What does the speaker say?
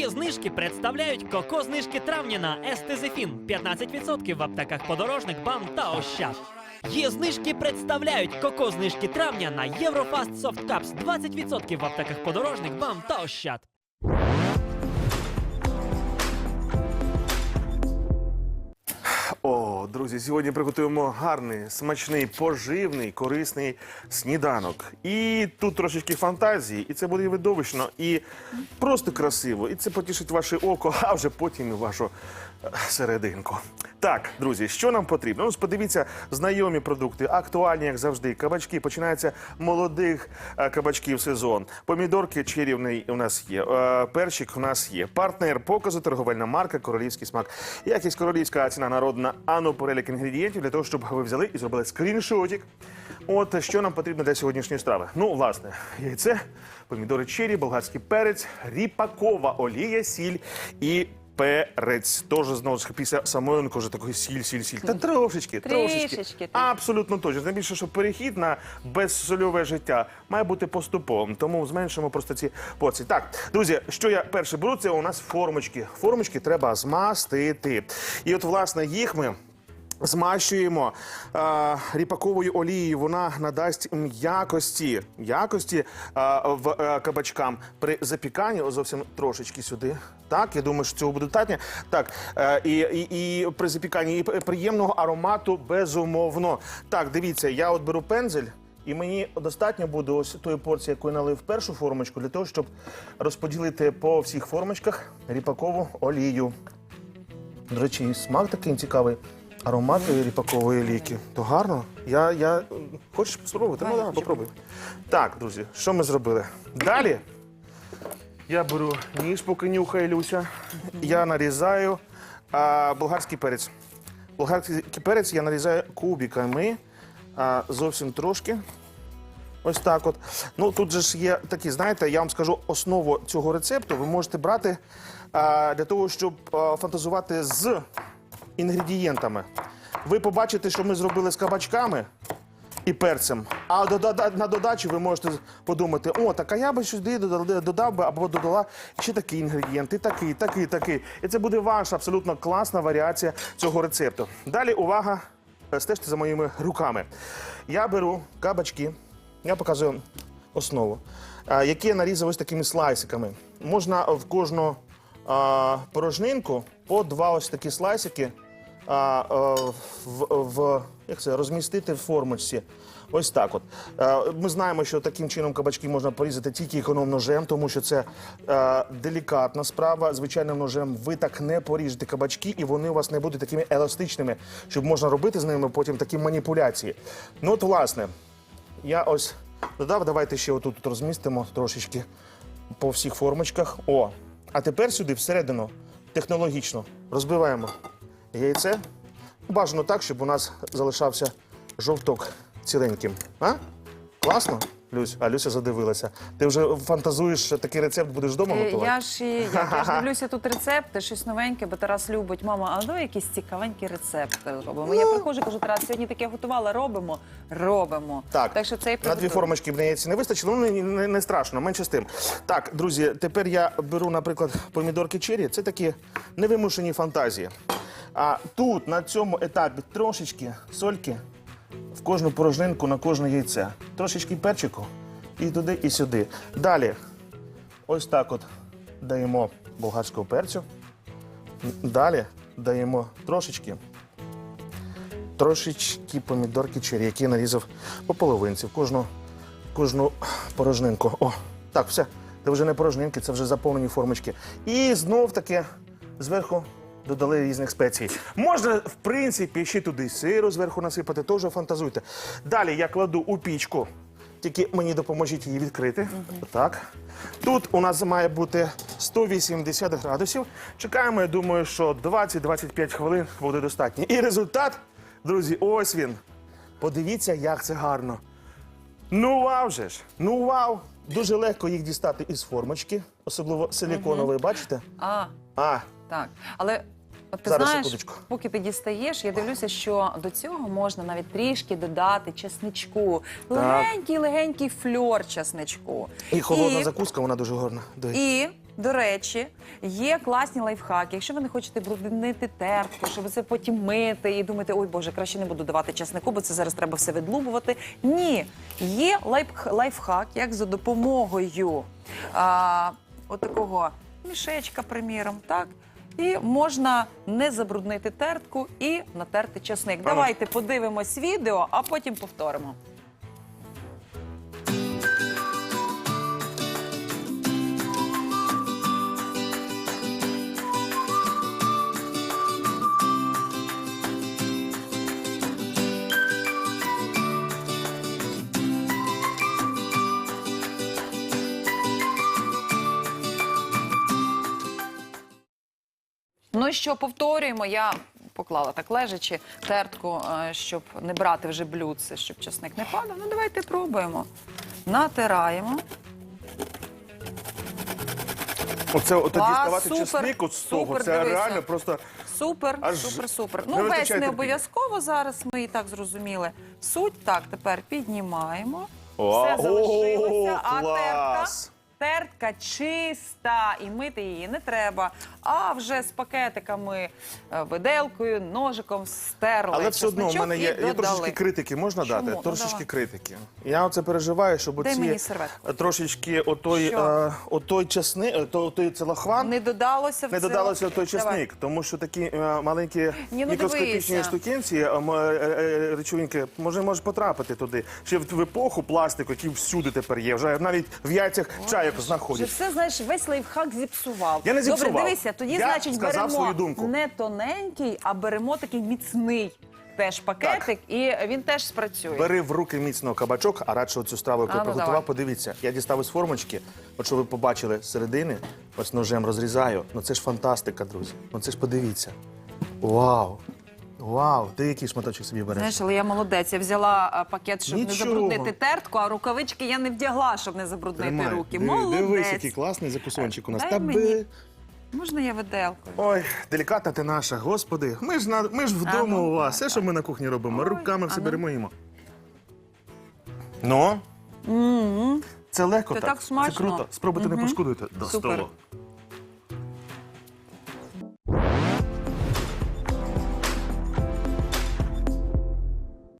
Є знижки представляють коко знижки травня на Естезефін 15% в аптеках подорожник, бам та ощад. Є знижки представляють коко знижки травня на Єврофаст Софткапс Cups 20% в аптеках подорожник, бам та ощад. О, друзі, сьогодні приготуємо гарний, смачний, поживний, корисний сніданок. І тут трошечки фантазії, і це буде і видовищно, і просто красиво. І це потішить ваше око, а вже потім і вашу е, серединку. Так, друзі, що нам потрібно? Ну, подивіться, знайомі продукти, актуальні, як завжди. Кабачки починається молодих е, кабачків сезон. Помідорки чарівний у нас є. е, Перчик у нас є. Партнер показу, торговельна марка, королівський смак. Якість королівська ціна народна. Ану перелік інгредієнтів для того, щоб ви взяли і зробили скріншотик. От що нам потрібно для сьогоднішньої страви. Ну, власне, яйце, помідори чері, болгарський перець, ріпакова олія, сіль і. Перець теж знову ж після самоєнку вже такий сіль, сіль, сіль. Та трошечки, трошечки. Трішечки, так. Абсолютно точно. Тим більше, що перехід на безсольове життя має бути поступовим. Тому зменшимо просто ці порції. Так, друзі, що я перше беру, це у нас формочки. Формочки треба змастити. І от, власне, їх ми. Змащуємо е, ріпаковою олією. Вона надасть м'якості, м'якості е, в е, кабачкам при запіканні. Зовсім трошечки сюди. Так, я думаю, що цього буде достатньо. Так, е, і, і, і при запіканні і приємного аромату безумовно. Так, дивіться, я от беру пензель. І мені достатньо буде ось тої порції, яку я налив в першу формочку, для того, щоб розподілити по всіх формочках ріпакову олію. До речі, і смак такий цікавий. Аромат ріпакової ліки. То гарно. Я, я... Хочеш спробувати? Ну, да, попробуй. Так, друзі, що ми зробили? Далі я беру ніж, поки нюхає Люся. Я нарізаю а, болгарський перець. Болгарський перець я нарізаю кубиками. А, зовсім трошки. Ось так от. Ну тут же ж є такі, знаєте, я вам скажу основу цього рецепту. Ви можете брати а, для того, щоб а, фантазувати з інгредієнтами. Ви побачите, що ми зробили з кабачками і перцем. А на додачу ви можете подумати: о, так а я би сюди додав, би або додала ще такий інгредієнт, і такий, такий, такий. І це буде ваша абсолютно класна варіація цього рецепту. Далі увага, е, стежте за моїми руками. Я беру кабачки, я показую основу, е, які я нарізав ось такими слайсиками. Можна в кожну порожнинку по два ось такі слайсики а, е, в, в як це, розмістити в формочці. Ось так от. Е, Ми знаємо, що таким чином кабачки можна порізати тільки економ ножем, тому що це е, делікатна справа. Звичайним ножем ви так не поріжете кабачки, і вони у вас не будуть такими еластичними, щоб можна робити з ними потім такі маніпуляції. Ну от, власне, я ось додав, давайте ще отут тут розмістимо трошечки по всіх формочках. О, а тепер сюди всередину технологічно розбиваємо яйце. Бажано так, щоб у нас залишався жовток ціленьким. А? Класно? Люсь, а Люся задивилася. Ти вже фантазуєш, що такий рецепт будеш вдома Е, готувати? Я ж, і- я, я ж дивлюся тут рецепти, щось новеньке, бо Тарас любить. Мама, а давай якісь цікавенькі рецепти робимо. Я приходжу, кажу, Тарас, сьогодні таке готувала, робимо, робимо. Так, так що це і на дві формочки в яйці не вистачило, ну не, не, не страшно, менше з тим. Так, друзі, тепер я беру, наприклад, помідорки чері. Це такі невимушені фантазії. А тут на цьому етапі трошечки сольки в кожну порожнинку на кожне яйце. Трошечки перчику і туди, і сюди. Далі, ось так от даємо болгарського перцю. Далі даємо трошечки трошечки помідорки чері, які нарізав по половинці, в кожну, кожну порожнинку. О, так, все. Це вже не порожнинки, це вже заповнені формочки. І знов таки зверху додали різних спецій. Можна, в принципі, ще туди сиру зверху насипати, теж фантазуйте. Далі я кладу у пічку. Тільки мені допоможіть її відкрити. Так. Тут у нас має бути 180 градусів. Чекаємо, я думаю, що 20-25 хвилин буде достатньо. І результат, друзі, ось він. Подивіться, як це гарно. Ну вау же ж! Ну вау! Дуже легко їх дістати із формочки, особливо силіконової, бачите? А, А, так. Але от ти Зараз, знаєш, секундочку. поки ти дістаєш, я дивлюся, що до цього можна навіть трішки додати чесничку. Легенький, легенький фльор чесничку. і холодна І- закуска, вона дуже. Диви. І До речі, є класні лайфхаки. Якщо ви не хочете бруднити тертку, щоб це потім мити і думаєте, ой Боже, краще не буду давати часнику, бо це зараз треба все відлубувати. Ні, є лайф- лайфхак, як за допомогою а, отакого мішечка, приміром, так. І можна не забруднити тертку і натерти часник. Давайте подивимось відео, а потім повторимо. Ну і що, повторюємо, я поклала так лежачи тертку, е, щоб не брати вже блюдце, щоб часник не падав. Ну давайте пробуємо. Натираємо. Оце от тоді Клас, ставати супер, чесник от з того. супер, Це дивися. реально просто. Супер, Аж супер, супер. не Ну, весь не терпіння. обов'язково зараз. Ми і так зрозуміли. Суть так, тепер піднімаємо. О, Все залишилося, а тертка. Тертка чиста, і мити її не треба. А вже з пакетиками, е, виделкою, ножиком стерли. Але все одно в мене і є, є додали. трошечки критики. Можна Чому? дати? Ну, Трошечки давай. критики. Я оце переживаю, щоб Дай оці мені серветку. трошечки отой, Що? е, отой чесни, е, то- той целохван. Не додалося в це? додалося той Давай. чесник, тому що такі е, маленькі Ні, ну мікроскопічні дивися. штукенці, е, м, е, е, речовинки, може, може потрапити туди. Ще в, в епоху пластику, який всюди тепер є. Вже навіть в яйцях чайок Вже знаходять. все, знаєш, весь лайфхак зіпсував. Я не зіпсував. Добре, дивися, тоді, Я значить, сказав беремо свою думку. не тоненький, а беремо такий міцний теж пакетик, і він теж спрацює. Бери в руки міцно кабачок, а радше цю страву, яку А, я ну, приготував, давай. подивіться. Я дістав із формочки, от що ви побачили з середини, ось ножем розрізаю. Ну це ж фантастика, друзі. Ну це ж подивіться. Вау! Вау! Ти який шматочок собі береш? Знаєш, але я молодець. Я взяла а, пакет, щоб Нічого. не забруднити тертку, а рукавички я не вдягла, щоб не забруднити Тримай. руки. Диви- Молодець. Дивись, який класний закусончик у нас. Дай Та мені. би- Можна я виделкою? Ой, делікатна ти наша, господи. Ми ж на ми ж вдома ну, у вас. Все, що ми на кухні робимо, Ой, руками все а ну. беремо їмо. Ну? Це легко Це так. так смачно. Це круто. Спробуйте не пошкодуйте. До Супер. столу.